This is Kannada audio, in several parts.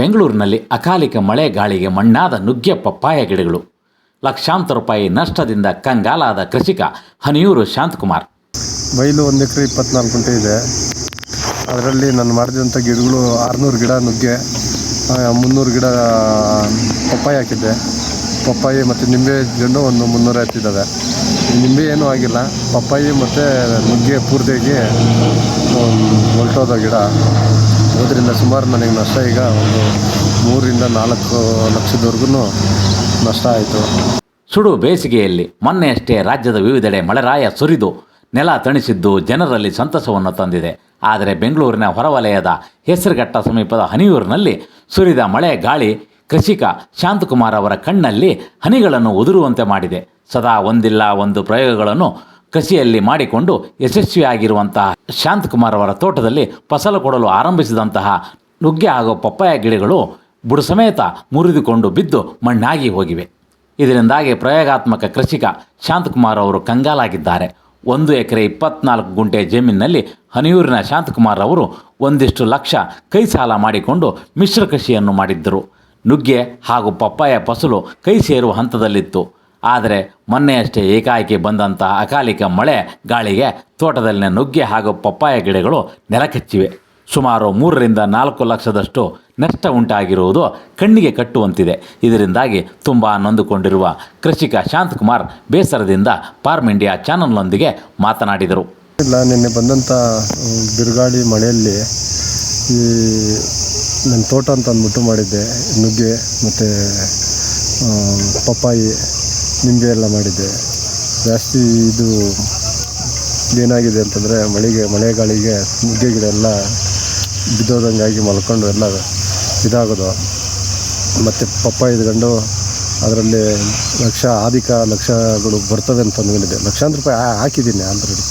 ಬೆಂಗಳೂರಿನಲ್ಲಿ ಅಕಾಲಿಕ ಮಳೆ ಗಾಳಿಗೆ ಮಣ್ಣಾದ ನುಗ್ಗೆ ಪಪ್ಪಾಯ ಗಿಡಗಳು. ಲಕ್ಷಾಂತರ ರೂಪಾಯಿ ನಷ್ಟದಿಂದ ಕಂಗಾಲಾದ ಕೃಷಿಕ ಹನಿಯೂರು ಶಾಂತಕುಮಾರ್. ಬೈಲು ಒಂದು ಎಕರೆ ಇಪ್ಪತ್ನಾಲ್ಕು ಗುಂಟೆ ಇದೆ. ಅದರಲ್ಲಿ ನಾನು ಮಾಡಿದಂಥ ಗಿಡಗಳು ಆರುನೂರು ಗಿಡ ನುಗ್ಗೆ ಮುನ್ನೂರು ಗಿಡ ಪಪ್ಪಾಯಿ ಹಾಕಿದ್ದೆ. ಪಪ್ಪಾಯಿ ಮತ್ತು ನಿಂಬೆ ಗಿಡ ಒಂದು ಮುನ್ನೂರ ಹತ್ತಿದ್ದಾವೆ ನಿಂಬೆ ಏನೂ ಆಗಿಲ್ಲ. ಪಪ್ಪಾಯಿ ಮತ್ತು ನುಗ್ಗೆ ಪೂರ್ತಿಯಾಗಿ ಹೊಲ್ಟೋದ ಗಿಡ. ಅದರಿಂದ ಸುಮಾರು ನನಗೆ ನಷ್ಟ ಈಗ ಒಂದು ಮೂರರಿಂದ ನಾಲ್ಕು ಲಕ್ಷದವರೆಗೂ ನಷ್ಟ ಆಯಿತು. ಸುಡು ಬೇಸಿಗೆಯಲ್ಲಿ ಮೊನ್ನೆಯಷ್ಟೇ ರಾಜ್ಯದ ವಿವಿಧೆಡೆ ಮಳೆರಾಯ ಸುರಿದು ನೆಲ ತಣಿಸಿದ್ದು ಜನರಲ್ಲಿ ಸಂತಸವನ್ನು ತಂದಿದೆ. ಆದರೆ ಬೆಂಗಳೂರಿನ ಹೊರವಲಯದ ಹೆಸರುಘಟ್ಟ ಸಮೀಪದ ಹನಿಯೂರಿನಲ್ಲಿ ಸುರಿದ ಮಳೆ ಗಾಳಿ ಕೃಷಿಕ ಶಾಂತಕುಮಾರ್ ಅವರ ಕಣ್ಣಲ್ಲಿ ಹನಿಗಳನ್ನು ಉದುರುವಂತೆ ಮಾಡಿದೆ. ಸದಾ ಒಂದಿಲ್ಲ ಒಂದು ಪ್ರಯೋಗಗಳನ್ನು ಕೃಷಿಯಲ್ಲಿ ಮಾಡಿಕೊಂಡು ಯಶಸ್ವಿಯಾಗಿರುವಂತಹ ಶಾಂತಕುಮಾರ್ ಅವರ ತೋಟದಲ್ಲಿ ಫಸಲು ಕೊಡಲು ಆರಂಭಿಸಿದಂತಹ ನುಗ್ಗೆ ಹಾಗೂ ಪಪ್ಪಾಯ ಗಿಡಗಳು ಬುಡ ಸಮೇತ ಮುರಿದುಕೊಂಡು ಬಿದ್ದು ಮಣ್ಣಾಗಿ ಹೋಗಿವೆ. ಇದರಿಂದಾಗಿ ಪ್ರಯೋಗಾತ್ಮಕ ಕೃಷಿಕ ಶಾಂತಕುಮಾರ್ ಅವರು ಕಂಗಾಲಾಗಿದ್ದಾರೆ. ಒಂದು ಎಕರೆ ಇಪ್ಪತ್ನಾಲ್ಕು ಗುಂಟೆ ಜಮೀನಿನಲ್ಲಿ ಹನಿಯೂರಿನ ಶಾಂತಕುಮಾರ್ ಅವರು ಒಂದಿಷ್ಟು ಲಕ್ಷ ಕೈ ಸಾಲ ಮಾಡಿಕೊಂಡು ಮಿಶ್ರ ಕೃಷಿಯನ್ನು ಮಾಡಿದ್ದರು. ನುಗ್ಗೆ ಹಾಗೂ ಪಪ್ಪಾಯ ಫಸಲು ಕೈ ಸೇರುವ ಹಂತದಲ್ಲಿತ್ತು. ಆದರೆ ಮೊನ್ನೆಯಷ್ಟೇ ಏಕಾಏಕಿ ಬಂದಂತಹ ಅಕಾಲಿಕ ಮಳೆ ಗಾಳಿಗೆ ತೋಟದಲ್ಲಿನ ನುಗ್ಗೆ ಹಾಗೂ ಪಪ್ಪಾಯ ಗಿಡಗಳು ನೆಲಕಚ್ಚಿವೆ. ಸುಮಾರು ಮೂರರಿಂದ ನಾಲ್ಕು ಲಕ್ಷದಷ್ಟು ನಷ್ಟ ಉಂಟಾಗಿರುವುದು ಕಣ್ಣಿಗೆ ಕಟ್ಟುವಂತಿದೆ. ಇದರಿಂದಾಗಿ ತುಂಬ ನೊಂದುಕೊಂಡಿರುವ ಕೃಷಿಕ ಶಾಂತಕುಮಾರ್ ಬೇಸರದಿಂದ ಫಾರ್ಮ್ ಇಂಡಿಯಾ ಚಾನಲ್ನೊಂದಿಗೆ ಮಾತನಾಡಿದರು. ಇಲ್ಲ, ನಿನ್ನೆ ಬಂದಂಥ ಬಿರುಗಾಳಿ ಮಳೆಯಲ್ಲಿ ಈ ನನ್ನ ತೋಟ ಅಂತ ಅಂದ್ಬಿಟ್ಟು ಮಾಡಿದ್ದೆ, ನುಗ್ಗೆ ಮತ್ತು ಪಪ್ಪಾಯಿ. ನಿಂಬೆ ಎಲ್ಲ ಮಾಡಿದ್ದೆ. ಜಾಸ್ತಿ ಇದು ಏನಾಗಿದೆ ಅಂತಂದರೆ ಮಳೆಗೆ, ಮಳೆಗಾಳಿಗೆ ನುಗ್ಗೆ ಗಿಡ ಎಲ್ಲ ಬಿದ್ದೋದಂಗಾಗಿ ಮಲ್ಕೊಂಡು ಎಲ್ಲ ಇದಾಗೋದು. ಮತ್ತು ಪಪ್ಪ ಇದ್ಕೊಂಡು ಅದರಲ್ಲಿ ಲಕ್ಷ ಅಧಿಕ ಲಕ್ಷಗಳು ಬರ್ತವೆ ಅಂತ ಅಂದ್ಕೊಂಡಿದ್ದೆ. ಲಕ್ಷಾಂತರ ರೂಪಾಯಿ ಹಾಕಿದ್ದೀನಿ ಆಲ್ರೆಡಿ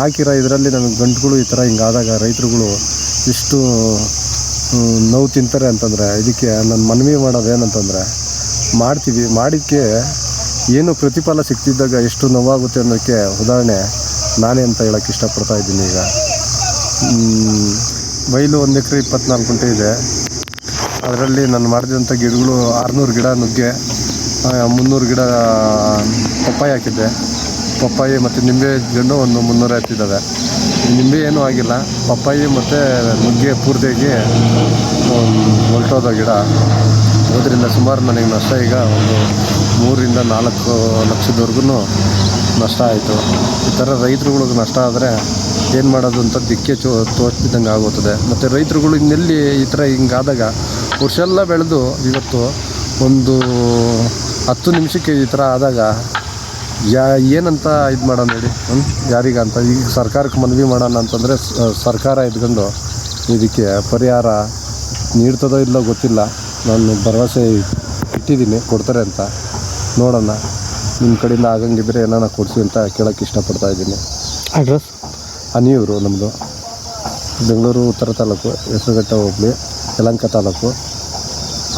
ಹಾಕಿರೋ ಇದರಲ್ಲಿ ನಮಗೆ ಗಂಟುಗಳು ಈ ಥರ ಹಿಂಗಾದಾಗ ರೈತರುಗಳು ಇಷ್ಟು ನೋವು ತಿಂತಾರೆ ಅಂತಂದರೆ, ಇದಕ್ಕೆ ನನ್ನ ಮನವಿ ಮಾಡೋದು ಏನಂತಂದರೆ ಮಾಡ್ತೀವಿ, ಮಾಡಿದ್ದಕ್ಕೆ ಏನು ಪ್ರತಿಫಲ ಸಿಗ್ತಿದ್ದಾಗ ಎಷ್ಟು ನೋವಾಗುತ್ತೆ ಅನ್ನೋಕ್ಕೆ ಉದಾಹರಣೆ ನಾನೇ ಅಂತ ಹೇಳೋಕ್ಕೆ ಇಷ್ಟಪಡ್ತಾ ಇದ್ದೀನಿ ಈಗ. ಬಯಲು ಒಂದು ಎಕರೆ ಇಪ್ಪತ್ನಾಲ್ಕು ಗುಂಟೆ ಇದೆ. ಅದರಲ್ಲಿ ನಾನು ಮಾಡಿದಂಥ ಗಿಡಗಳು ಆರುನೂರು ಗಿಡ ನುಗ್ಗೆ ಮುನ್ನೂರು ಗಿಡ ಪಪ್ಪಾಯಿ ಹಾಕಿದ್ದೆ. ಪಪ್ಪಾಯಿ ಮತ್ತು ನಿಂಬೆ ಗಂಡು ಒಂದು ಮುನ್ನೂರ ಹತ್ತಿದ್ದಾವೆ. ನಿಂಬೆ ಏನೂ ಆಗಿಲ್ಲ. ಪಪ್ಪಾಯಿ ಮತ್ತು ನುಗ್ಗೆ ಪೂರ್ತಿಯಾಗಿ ಹೊರಟೋದ ಗಿಡ. ಅದರಿಂದ ಸುಮಾರು ನನಗೆ ನಷ್ಟ ಈಗ ಒಂದು ಮೂರರಿಂದ ನಾಲ್ಕು ಲಕ್ಷದವರೆಗೂ ನಷ್ಟ ಆಯಿತು. ಈ ಥರ ರೈತರುಗಳಿಗೆ ನಷ್ಟ ಆದರೆ ಏನು ಮಾಡೋದು ಅಂತ ದಿಕ್ಕೆ ಚೋ ತೋಚ್ತಿದ್ದಂಗೆ ಆಗುತ್ತದೆ ಮತ್ತು ರೈತರುಗಳು ಇನ್ನೆಲ್ಲಿ ಈ ಥರ ಹಿಂಗಾದಾಗ ವರ್ಷೆಲ್ಲ ಬೆಳೆದು ಇವತ್ತು ಒಂದು ಹತ್ತು ನಿಮಿಷಕ್ಕೆ ಈ ಥರ ಆದಾಗ ಯಾ ಏನಂತ ಇದು ಮಾಡೋಣ ಹೇಳಿ? ಯಾರಿಗಂತ ಈಗ ಸರ್ಕಾರಕ್ಕೆ ಮನವಿ ಮಾಡೋಣ ಅಂತಂದರೆ ಸರ್ಕಾರ ಇದ್ಕೊಂಡು ಇದಕ್ಕೆ ಪರಿಹಾರ ನೀಡ್ತದೋ ಇಲ್ಲೋ ಗೊತ್ತಿಲ್ಲ. ನಾನು ಭರವಸೆ ಇಟ್ಟಿದ್ದೀನಿ, ಕೊಡ್ತಾರೆ ಅಂತ. ನೋಡೋಣ. ನಿಮ್ಮ ಕಡೆಯಿಂದ ಆಗಂಗಿದ್ರೆ ಏನಾನ ಕೊಡಿಸಿ ಅಂತ ಕೇಳೋಕ್ಕೆ ಇಷ್ಟಪಡ್ತಾ ಇದ್ದೀನಿ. ಅಡ್ರೆಸ್ ಅನಿಯೂರು ನಮ್ಮದು ಬೆಂಗಳೂರು ಉತ್ತರ ತಾಲೂಕು ಹೆಸರುಘಟ್ಟ ಹೋಬಳಿ ಯಲಂಕ ತಾಲೂಕು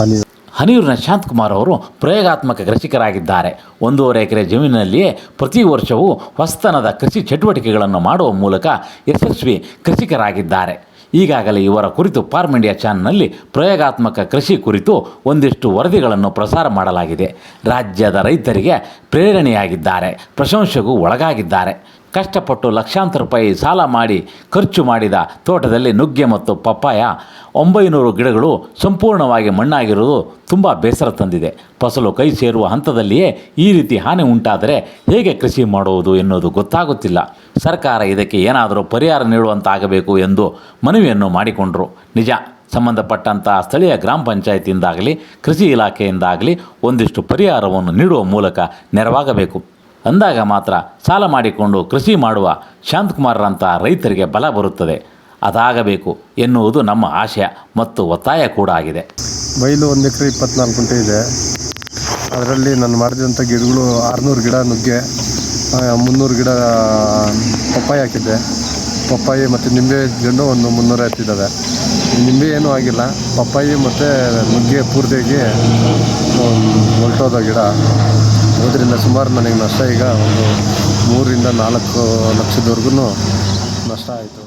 ಹನಿಯೂರು ಹನಿಯೂರಿನ ಶಾಂತಕುಮಾರ್ ಅವರು ಪ್ರಯೋಗಾತ್ಮಕ ಕೃಷಿಕರಾಗಿದ್ದಾರೆ. ಒಂದೂವರೆ ಎಕರೆ ಜಮೀನಿನಲ್ಲಿಯೇ ಪ್ರತಿ ವರ್ಷವೂ ಹೊಸ್ತನದ ಕೃಷಿ ಚಟುವಟಿಕೆಗಳನ್ನು ಮಾಡುವ ಮೂಲಕ ಯಶಸ್ವಿ ಕೃಷಿಕರಾಗಿದ್ದಾರೆ. ಈಗಾಗಲೇ ಇವರ ಕುರಿತು ಫಾರ್ಮ್ ಇಂಡಿಯಾ ಚಾನಲ್ನಲ್ಲಿ ಪ್ರಯೋಗಾತ್ಮಕ ಕೃಷಿ ಕುರಿತು ಒಂದಿಷ್ಟು ವರದಿಗಳನ್ನು ಪ್ರಸಾರ ಮಾಡಲಾಗಿದೆ. ರಾಜ್ಯದ ರೈತರಿಗೆ ಪ್ರೇರಣೆಯಾಗಿದ್ದಾರೆ. ಪ್ರಶಂಸೆಗೂ ಒಳಗಾಗಿದ್ದಾರೆ. ಕಷ್ಟಪಟ್ಟು ಲಕ್ಷಾಂತರ ರೂಪಾಯಿ ಸಾಲ ಮಾಡಿ ಖರ್ಚು ಮಾಡಿದ ತೋಟದಲ್ಲಿ ನುಗ್ಗೆ ಮತ್ತು ಪಪ್ಪಾಯ, ಒಂಬೈನೂರು ಗಿಡಗಳು ಸಂಪೂರ್ಣವಾಗಿ ಮಣ್ಣಾಗಿರುವುದು ತುಂಬ ಬೇಸರ ತಂದಿದೆ. ಫಸಲು ಕೈ ಸೇರುವ ಹಂತದಲ್ಲಿಯೇ ಈ ರೀತಿ ಹಾನಿ ಉಂಟಾದರೆ ಹೇಗೆ ಕೃಷಿ ಮಾಡುವುದು ಎನ್ನುವುದು ಗೊತ್ತಾಗುತ್ತಿಲ್ಲ. ಸರ್ಕಾರ ಇದಕ್ಕೆ ಏನಾದರೂ ಪರಿಹಾರ ನೀಡುವಂತಾಗಬೇಕು ಎಂದು ಮನವಿಯನ್ನು ಮಾಡಿಕೊಂಡರು. ನಿಜ, ಸಂಬಂಧಪಟ್ಟಂಥ ಸ್ಥಳೀಯ ಗ್ರಾಮ ಪಂಚಾಯತಿಯಿಂದಾಗಲಿ, ಕೃಷಿ ಇಲಾಖೆಯಿಂದಾಗಲಿ ಒಂದಿಷ್ಟು ಪರಿಹಾರವನ್ನು ನೀಡುವ ಮೂಲಕ ನೆರವಾಗಬೇಕು. ಅಂದಾಗ ಮಾತ್ರ ಸಾಲ ಮಾಡಿಕೊಂಡು ಕೃಷಿ ಮಾಡುವ ಶಾಂತಕುಮಾರ್ರಂಥ ರೈತರಿಗೆ ಬಲ ಬರುತ್ತದೆ. ಅದಾಗಬೇಕು ಎನ್ನುವುದು ನಮ್ಮ ಆಶಯ ಮತ್ತು ಒತ್ತಾಯ ಕೂಡ ಆಗಿದೆ. ಬೈಲು ಒಂದು ಎಕರೆ ಇಪ್ಪತ್ನಾಲ್ಕು ಗುಂಟೆ ಇದೆ. ಅದರಲ್ಲಿ ನಾನು ಮಾಡಿದಂಥ ಗಿಡಗಳು ಆರುನೂರು ಗಿಡ ನುಗ್ಗೆ ಮುನ್ನೂರು ಗಿಡ ಪಪ್ಪಾಯಿ ಹಾಕಿದ್ದೆ. ಪಪ್ಪಾಯಿ ಮತ್ತು ನಿಂಬೆ ಗಿಡ ಒಂದು ಮುನ್ನೂರ ಹತ್ತಿದ್ದಾವೆ. ನಿಂಬೆ ಏನೂ ಆಗಿಲ್ಲ. ಪಪ್ಪಾಯಿ ಮತ್ತು ನುಗ್ಗೆ ಪೂರ್ತಿಯಾಗಿ ಹೊಲ್ಟೋದ ಗಿಡ. ಅದರಿಂದ ಸುಮಾರು ನನಗೆ ನಷ್ಟ ಈಗ ಒಂದು ಮೂರರಿಂದ ನಾಲ್ಕು ಲಕ್ಷದವರೆಗೂ ನಷ್ಟ ಆಯಿತು.